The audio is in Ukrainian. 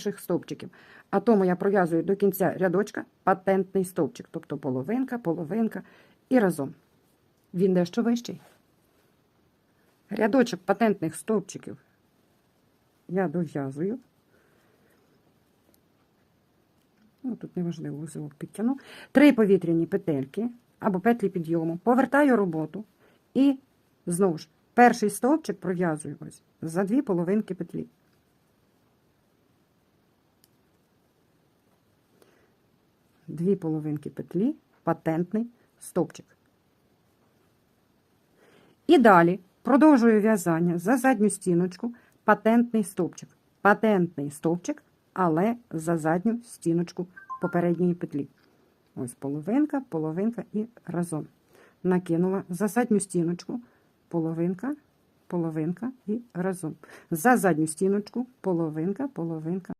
менших стовпчиків. А тому я пров'язую до кінця рядочка патентний стовпчик, тобто половинка, половинка і разом. Він дещо вищий. Рядочок патентних стовпчиків я дов'язую. Ну, тут неважливо, вузелок підтягну. Три повітряні петельки або петлі підйому. Повертаю роботу і знову ж перший стовпчик пров'язую ось за дві половинки петлі. Дві половинки петлі, патентний стовпчик. І далі продовжую в'язання за задню стіночку, патентний стовпчик. Патентний стовпчик, але за задню стіночку попередньої петлі. Ось половинка, половинка і разом. Накинула за задню стіночку, половинка, половинка і разом. За задню стіночку, половинка, половинка.